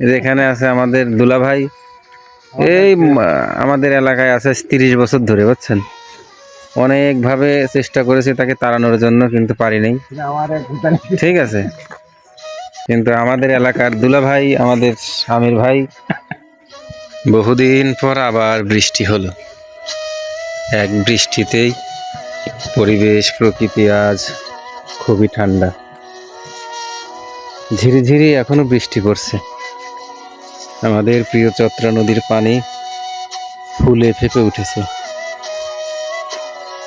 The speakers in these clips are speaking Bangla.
এখানে আছে আমাদের দুলা ভাই এই আমাদের এলাকায় আছে তিরিশ বছর ধরে, বুঝছেন? অনেকভাবে চেষ্টা করেছে তাকে তাড়ানোর জন্য, কিন্তু পারি নাই। ঠিক আছে। কিন্তু আমাদের এলাকার দুলা ভাই আমাদের স্বামীর ভাই, বহুদিন পর আবার বৃষ্টি হলো। এক বৃষ্টিতেই পরিবেশ, প্রকৃতি আজ খুবই ঠান্ডা। ঝিরি ঝিরি এখনও বৃষ্টি পড়ছে। আমাদের প্রিয় চত্রা নদীর পানি ফুলে ফেপে উঠেছে।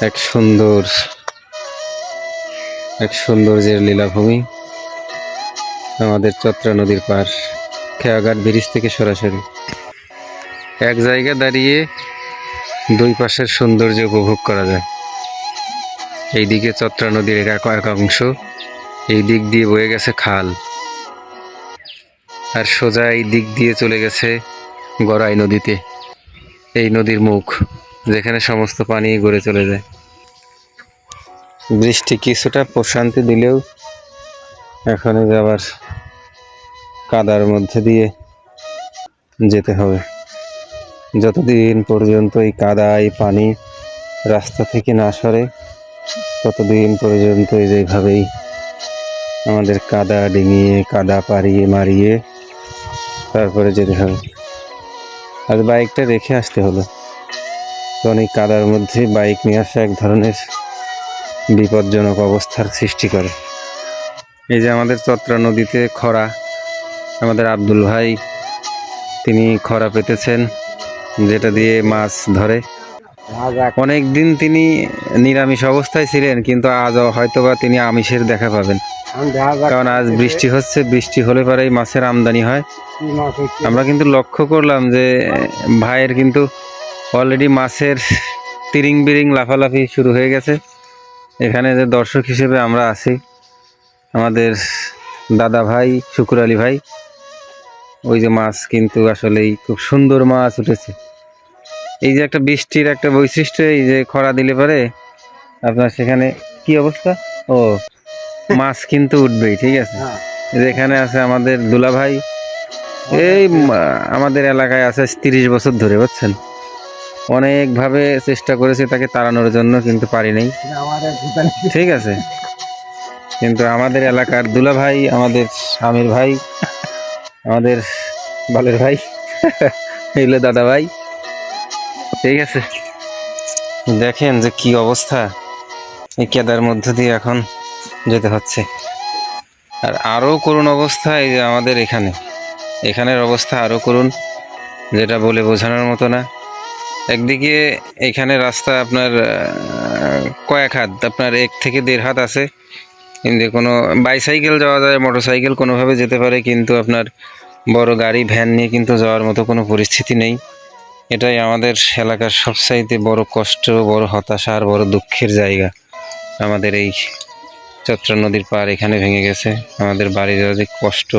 এক সুন্দর, এক সৌন্দর্যের লীলাভূমি আমাদের চত্রা নদীর পার খেয়াঘাট ব্রিজ থেকে সরাসরি। এক জায়গায় দাঁড়িয়ে দুই পাশের সৌন্দর্য উপভোগ করা যায়। এইদিকে চত্রা নদীর এক অংশ এই দিক দিয়ে বয়ে গেছে খাল। আর সোজা এই দিক দিয়ে চলে গেছে গড়াই নদীতে। এই নদীর মুখ, যেখানে সমস্ত পানি গড়ে চলে যায়। বৃষ্টি কিছুটা প্রশান্তি দিলেও এখনই আবার কাদার মধ্যে দিয়ে যেতে হবে। যতদিন পর্যন্ত এই কাদা, এই পানি রাস্তা থেকে না সরে, ততদিন পর্যন্ত এই যেভাবেই আমাদের কাদা ডিঙিয়ে, কাদা পাড়িয়ে মারিয়ে তারপরে যেতে হবে। আর বাইকটা রেখে আসতে হলো। এই কাদার মধ্যে বাইক নিয়ে আসা এক ধরনের বিপজ্জনক অবস্থার সৃষ্টি করে। এই যে আমাদের চত্রা নদীতে খরা, আমাদের আব্দুল ভাই, তিনি খরা পেতেছেন, যেটা দিয়ে মাছ ধরে। অনেক দিন তিনি নিরামিষ অবস্থায় ছিলেন, কিন্তু আজ হয়তোবা তিনি আমিষের দেখা পাবেন। কারণ আজ বৃষ্টি হচ্ছে বৃষ্টি হলে পরেই মাছের আমদানি হয়। আমরা কিন্তু লক্ষ্য করলাম যে ভাইয়ের কিন্তু অলরেডি মাছের তিরিং বিরিং লাফালাফি শুরু হয়ে গেছে। এখানে যে দর্শক হিসেবে আমরা আছি আমাদের দাদা ভাই শুকুর আলী ভাই ওই যে মাছ কিন্তু আসলেই খুব সুন্দর মাছ উঠেছে। এই যে একটা বৃষ্টির একটা বৈশিষ্ট্য এই যে খরা দিলে পরে আপনার সেখানে কি অবস্থা? ও মাছ কিন্তু উঠবেই ঠিক আছে? এই যে এখানে আছে আমাদের দুলা ভাই এই আমাদের এলাকায় আছে তিরিশ বছর ধরে বুঝছেন? অনেকভাবে চেষ্টা করেছে তাকে তাড়ানোর জন্য কিন্তু পারি নাই। ঠিক আছে? কিন্তু আমাদের এলাকার দুলা ভাই আমাদের স্বামীর ভাই আমাদের বালের ভাই এইগুলো দাদা ভাই ঠিক আছে? দেখেন যে কি অবস্থা। এই কেদার মধ্য দিয়ে এখন যেতে হচ্ছে। আর আরও করুণ অবস্থা এই যে আমাদের এখানে। এখানের অবস্থা আরও করুণ, যেটা বলে বোঝানোর মতো না। একদিকে এখানে রাস্তা আপনার কয়েক হাত, আপনার এক থেকে দেড় হাত আছে। কিন্তু কোনো বাইসাইকেল যাওয়া যায় মোটর সাইকেল কোনোভাবে যেতে পারে, কিন্তু আপনার বড় গাড়ি, ভ্যান নিয়ে কিন্তু যাওয়ার মতো কোনো পরিস্থিতি নেই। এটাই আমাদের এলাকার সবচাইতে বড় কষ্ট, বড় হতাশা আর বড় দুঃখের জায়গা আমাদের এই চত্রা নদীর পার এখানে ভেঙে গেছে। আমাদের বাড়ি যাওয়া যে কষ্ট